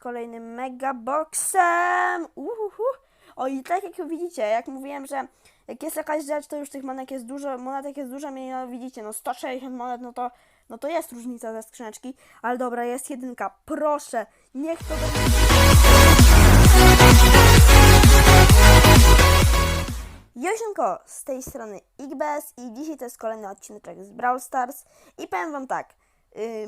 kolejnym megaboxem. Uhuhu. O i tak jak widzicie, jak mówiłem, że jak jest jakaś rzecz, to już tych monet jest dużo, monetek jest dużo mniej, no widzicie, no 160 monet, no to, no to jest różnica ze skrzyneczki, ale dobra, jest jedynka, proszę, niech to będzie... Josinko, z tej strony Igbes i dzisiaj to jest kolejny odcinek z Brawl Stars i powiem wam tak,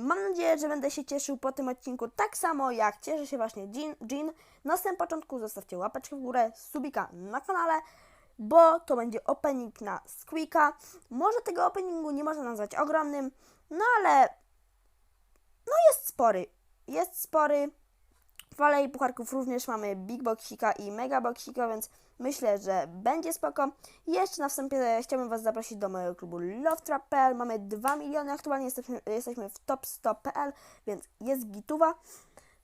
mam nadzieję, że będę się cieszył po tym odcinku tak samo jak cieszy się właśnie Jean. Jean. Na samym początku zostawcie łapeczkę w górę, subika na kanale, bo to będzie opening na Squeaka. Może tego openingu nie można nazwać ogromnym, no ale no jest spory, jest spory. W Alei Pucharków również mamy Big Boxika i Mega Boxika, więc myślę, że będzie spoko. Jeszcze na wstępie chciałbym Was zaprosić do mojego klubu LoveTrap.pl. Mamy 2 miliony, aktualnie jesteśmy, jesteśmy w top 100.pl, więc jest gituwa.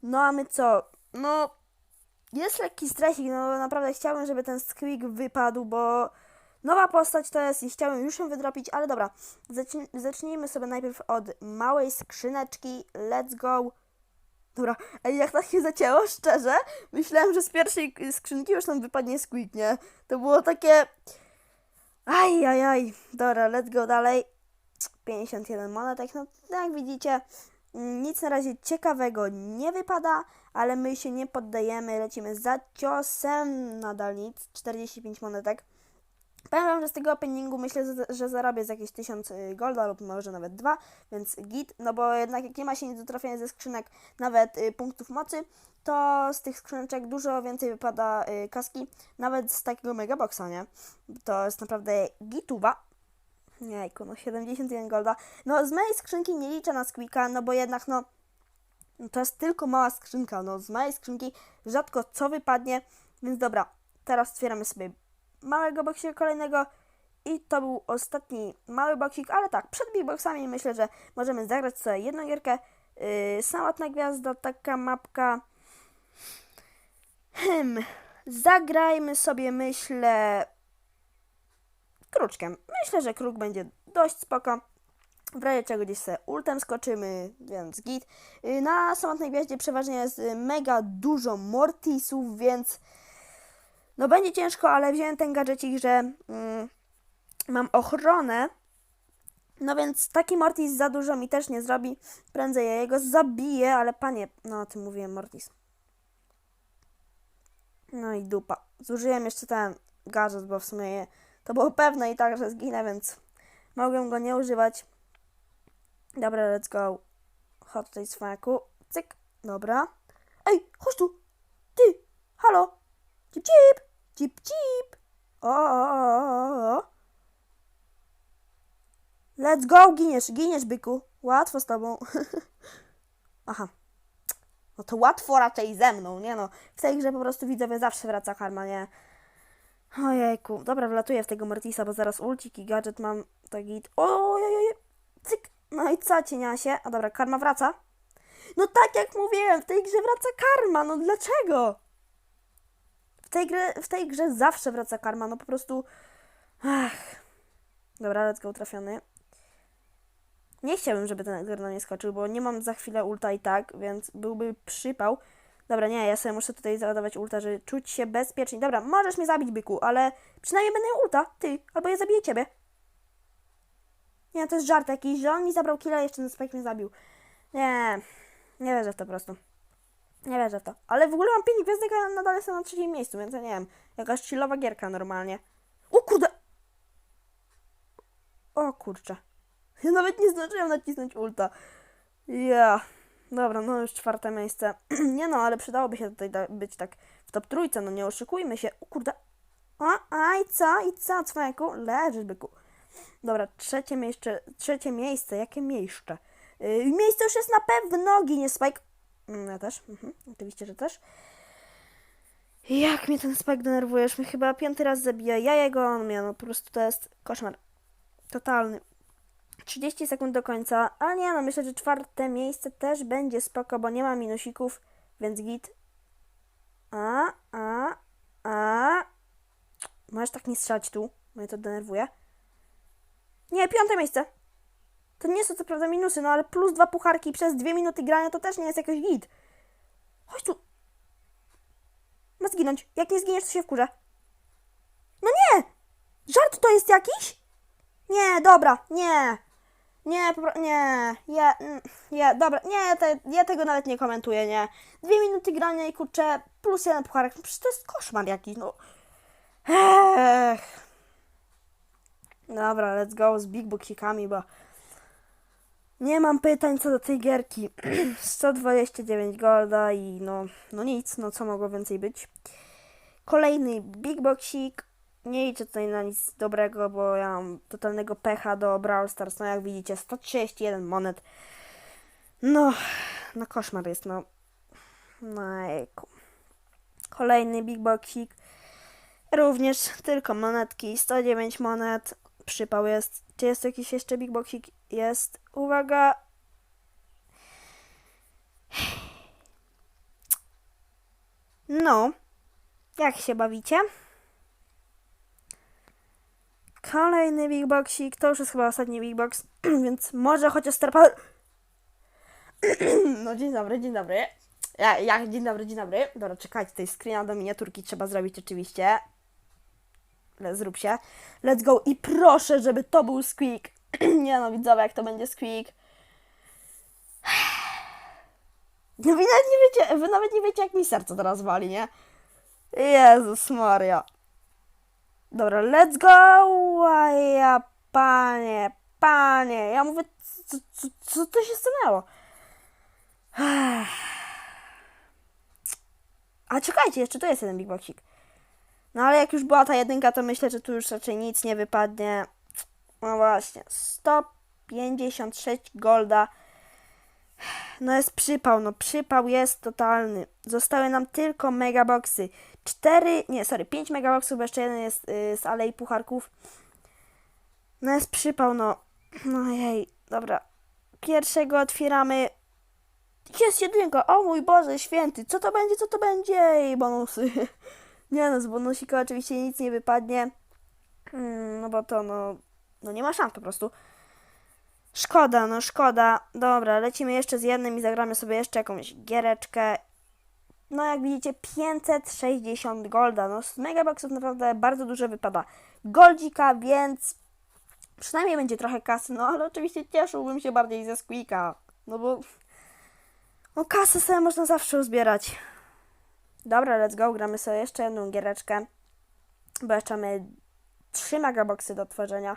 No a my co? No, jest lekki stresik, no naprawdę chciałbym, żeby ten Squeak wypadł, bo nowa postać to jest i chciałem już ją wydropić, ale dobra. Zacznij, zacznijmy sobie najpierw od małej skrzyneczki. Let's go. Dobra, ej, jak tak się zacięło, szczerze, myślałem, że z pierwszej skrzynki już nam wypadnie squeak, nie? To było takie... Aj, aj, aj. Dobra, let's go dalej. 51 monetek, no jak widzicie, mm, nic na razie ciekawego nie wypada, ale my się nie poddajemy, lecimy za ciosem, nadal nic, 45 monetek. Powiem wam, że z tego openingu myślę, że- zarobię z jakieś 1000 y, golda lub może nawet dwa, więc git, no bo jednak jak nie ma się nic do trafienia ze skrzynek, nawet y, punktów mocy, to z tych skrzyneczek dużo więcej wypada y, kaski, nawet z takiego megaboxa, nie? To jest naprawdę gituwa. Jejku, no 71 golda. No z mojej skrzynki nie liczę na Squeaka, no bo jednak no no to jest tylko mała skrzynka, no z małej skrzynki rzadko co wypadnie, więc dobra, teraz otwieramy sobie małego boksika kolejnego i to był ostatni mały boksik, ale tak, przed big boxami myślę, że możemy zagrać sobie jedną gierkę. Yy, samotna gwiazda, taka mapka. Hmm, zagrajmy sobie, myślę, kruczkiem. Myślę, że kruk będzie dość spoko. W razie czego gdzieś sobie ultem skoczymy, więc git. Yy, Na samotnej gwiaździe przeważnie jest mega dużo mortisów, więc no będzie ciężko, ale wziąłem ten gadżecik, że mm, mam ochronę. No więc taki Mortis za dużo mi też nie zrobi. Prędzej ja jego zabiję, ale panie, no o tym mówiłem Mortis. No i dupa. Zużyłem jeszcze ten gadżet, bo w sumie to było pewne i tak, że zginę, więc mogłem go nie używać. Dobra, let's go. Chodź tutaj swaku. Cyk. Dobra. Ej, chodź tu. Ty. Halo. Cip, cip. Cip, cip. O, o, o, o. Let's go, giniesz, giniesz, byku. Łatwo z tobą. Aha. No to łatwo raczej ze mną, nie no. W tej grze po prostu widzowie zawsze wraca karma, nie? Ojejku. Dobra, wlatuję w tego Mortisa, bo zaraz ulcik i gadżet mam. To git. Cyk. No i co, cieniasie? A dobra, karma wraca. No tak jak mówiłem, w tej grze wraca karma, no dlaczego? Tej, grze, w tej grze zawsze wraca karma, no po prostu. Ach. Dobra, let's go trafiony. Nie chciałbym, żeby ten Edgar na mnie skoczył, bo nie mam za chwilę ulta i tak, więc byłby przypał. Dobra, nie, ja sobie muszę tutaj załadować ulta, żeby czuć się bezpiecznie. Dobra, możesz mnie zabić, byku, ale przynajmniej będę ulta, ty, albo ja zabiję ciebie. Nie, to jest żart jakiś, że on mi zabrał killa, jeszcze ten spike mnie zabił. Nie, nie wierzę w to po prostu. Nie wierzę w to. Ale w ogóle mam 5 gwiazdek, a nadal jestem na trzecim miejscu, więc ja nie wiem. Jakaś chillowa gierka normalnie. O kurde! O kurczę. Ja nawet nie zdążyłem nacisnąć ulta. Ja. Dobra, no już czwarte miejsce. nie no, ale przydałoby się tutaj być tak w top trójce, no nie oszukujmy się. O kurde. A, a i co? I co, cwaniaku? Leżysz, byku. Dobra, trzecie miejsce, trzecie miejsce, jakie miejsce? Yy, miejsce już jest na pewno, ginie Spike. Mm, Ja też, mhm, oczywiście, że też. Jak mnie ten Spike denerwuje, już mnie chyba piąty raz zabija. Ja jego, on mnie, no po prostu to jest koszmar. Totalny. 30 sekund do końca, ale nie no, myślę, że czwarte miejsce też będzie spoko, bo nie ma minusików, więc git. A, a, a. Możesz tak nie strzelać tu, mnie to denerwuje. Nie, piąte miejsce. To nie są co prawda minusy, no ale plus dwa pucharki przez dwie minuty grania to też nie jest jakoś git. Chodź tu. Ma zginąć. Jak nie zginiesz, to się wkurzę. No nie! Żart to jest jakiś? Nie, dobra, nie. Nie, po nie, ja, mm, ja, dobra, nie, ja, te, ja tego nawet nie komentuję, nie. Dwie minuty grania i kurczę, plus jeden pucharek, no przecież to jest koszmar jakiś, no. Ech. Dobra, let's go z big bookikami, bo nie mam pytań co do tej gierki. 129 golda i no, no nic, no co mogło więcej być. Kolejny big boxik. Nie liczę tutaj na nic dobrego, bo ja mam totalnego pecha do Brawl Stars. No jak widzicie, 131 monet. No, no koszmar jest, no. No jejku. Kolejny big boxik. Również tylko monetki, 109 monet. Przypał jest. Czy jest jakiś jeszcze big boxik? Jest. Uwaga. No. Jak się bawicie? Kolejny big boxik. To już jest chyba ostatni big box, więc może chociaż Star. No dzień dobry, dzień dobry. Ja, ja, dzień dobry, dzień dobry. Dobra, czekajcie, tej screena do miniaturki trzeba zrobić oczywiście. Le, zrób się. Let's go i proszę, żeby to był squeak. Nie no, widzowie, jak to będzie squeak. No wy nawet nie wiecie, wy nawet nie wiecie, jak mi serce teraz wali, nie? Jezus Maria. Dobra, let's go! A ja, panie, panie, ja mówię, co, co, co to się stanęło? A czekajcie, jeszcze tu jest jeden big boxik. No ale jak już była ta jedynka, to myślę, że tu już raczej nic nie wypadnie. No właśnie, 156 golda. No jest przypał, no przypał jest totalny. Zostały nam tylko megaboxy. 4, nie, sorry, 5 megaboxów, bo jeszcze jeden jest y, z Alei Pucharków. No jest przypał, no. No jej, dobra. Pierwszego otwieramy. Jest jedynka, o mój Boże święty, co to będzie, co to będzie? Jej, bonusy. Nie no, z bonusika oczywiście nic nie wypadnie. Mm, no bo to no, no nie ma szans po prostu. Szkoda, no szkoda. Dobra, lecimy jeszcze z jednym i zagramy sobie jeszcze jakąś giereczkę. No jak widzicie 560 golda. No z megaboxów naprawdę bardzo dużo wypada goldzika, więc przynajmniej będzie trochę kasy. No ale oczywiście cieszyłbym się bardziej ze Squeaka. No bo no kasę sobie można zawsze uzbierać. Dobra, let's go. Gramy sobie jeszcze jedną giereczkę. Bo jeszcze mamy 3 megaboxy do tworzenia.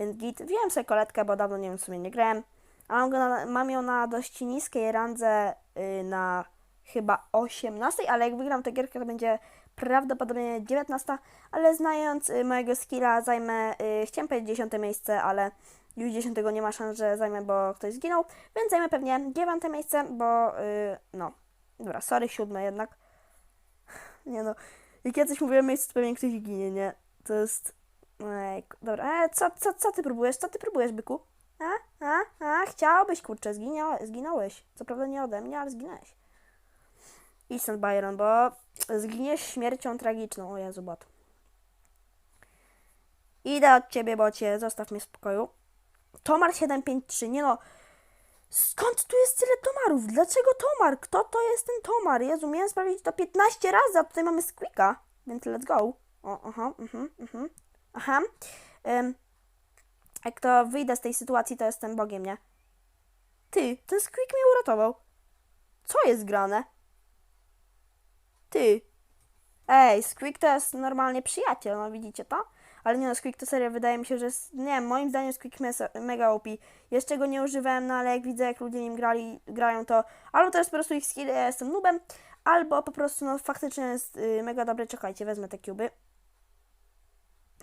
Więc git. Wziąłem sobie koletkę, bo dawno nie wiem w sumie nie grałem. A mam, go na, mam ją na dość niskiej randze yy, na chyba 18, ale jak wygram tę gierkę to będzie prawdopodobnie 19, ale znając y, mojego skilla zajmę, y, chciałem powiedzieć 10 miejsce, ale już 10 nie ma szans, że zajmę, bo ktoś zginął, więc zajmę pewnie 9 miejsce, bo y, no, dobra, sorry, siódme jednak. Nie no, jak ja coś mówię miejsce, to pewnie ktoś ginie, nie? To jest... Ej, dobra, e, co, co, co ty próbujesz? Co ty próbujesz, byku? A, a, a, chciałbyś, kurczę, zginąłeś. Co prawda nie ode mnie, ale zginąłeś. Idź stąd, Byron, bo zginiesz śmiercią tragiczną. O Jezu, bot. Idę od ciebie, bocie, zostaw mnie w spokoju. Tomar 753, nie no. Skąd tu jest tyle tomarów? Dlaczego tomar? Kto to jest ten tomar? Jezu, miałem sprawdzić to 15 razy, a tutaj mamy squeaka. Więc let's go. O, aha, mhm, mhm. Aha. Ym, jak to wyjdę z tej sytuacji, to jestem Bogiem, nie? Ty, ten squeak mnie uratował. Co jest grane? Ty. Ej, Squeak to jest normalnie przyjaciel, no widzicie to? Ale nie no, Squeak to serio, wydaje mi się, że jest, nie wiem, moim zdaniem Squeak mega OP. Jeszcze go nie używałem, no ale jak widzę, jak ludzie nim grali, grają, to albo to jest po prostu ich skill, ja jestem noobem, albo po prostu, no faktycznie jest y, mega dobry. Czekajcie, wezmę te kuby.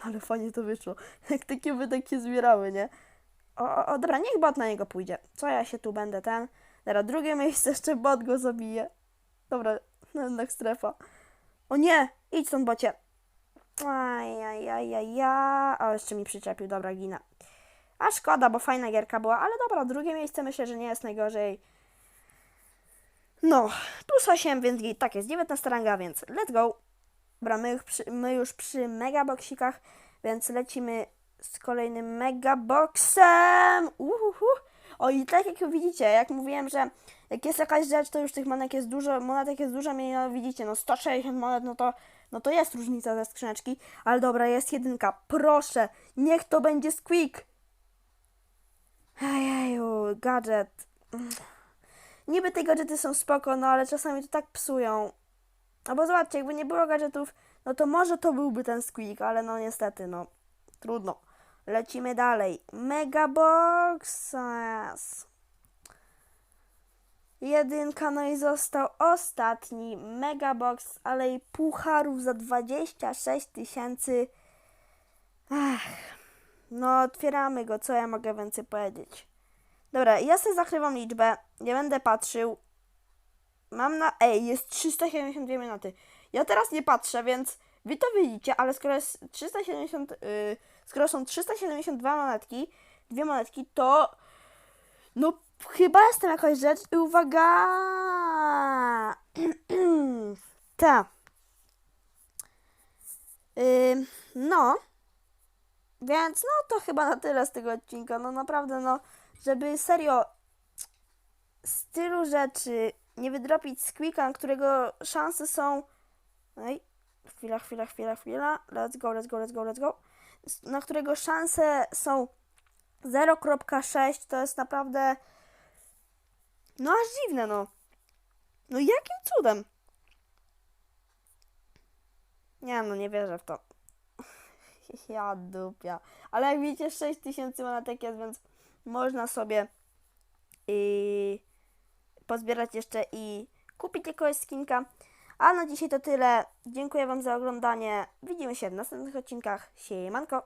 Ale fajnie to wyszło. Jak takie zbierały, nie? O, o, dobra, niech bot na niego pójdzie. Co ja się tu będę ten? Dobra, drugie miejsce, jeszcze bot go zabije. Dobra, jednak strefa. O nie! Idź stąd, bocie. Ajajajajaj. O, jeszcze mi przyczepił. Dobra, gina. A szkoda, bo fajna gierka była, ale dobra, drugie miejsce myślę, że nie jest najgorzej. No, plus 8, więc git. tak jest, 19 ranga, więc let's go. Dobra, my już przy, my już przy megaboxikach, więc lecimy z kolejnym megaboxem. Uhuhu. O i tak jak widzicie, jak mówiłem, że jak jest jakaś rzecz, to już tych monet jest dużo, monetek jest dużo mniej, no widzicie, no 160 monet, no to, no to jest różnica ze skrzyneczki, ale dobra, jest jedynka, proszę, niech to będzie squeak. Ejeju, gadżet. Niby te gadżety są spoko, no ale czasami to tak psują. Albo zobaczcie, jakby nie było gadżetów, no to może to byłby ten squeak, ale no niestety, no trudno. Lecimy dalej. Megaboxes. Jedynka, no i został ostatni Megabox, ale i pucharów za 26 tysięcy. No otwieramy go, co ja mogę więcej powiedzieć. Dobra, ja sobie zakrywam liczbę, nie będę patrzył. Mam na. Ej, jest 372 minuty. Ja teraz nie patrzę, więc wy to widzicie, ale skoro jest 370. Yy, skoro są 372 monetki, dwie monetki, to. No, chyba jest tam jakaś rzecz. I uwaga! Ta. Yy, no. Więc no to chyba na tyle z tego odcinka. No naprawdę, no, żeby serio z tylu rzeczy nie wydropić z Quicka, którego szanse są. Ej, chwila, chwila, chwila, chwila. Let's go, let's go, let's go, let's go. Na którego szanse są 0.6, to jest naprawdę. No aż dziwne, no. No jakim cudem? Nie, no nie wierzę w to. Ja dupia. Ale jak widzicie, 6000 monetek jest, więc można sobie i pozbierać jeszcze i kupić jakiegoś skinka. A na dzisiaj to tyle. Dziękuję Wam za oglądanie. Widzimy się w następnych odcinkach. Siemanko!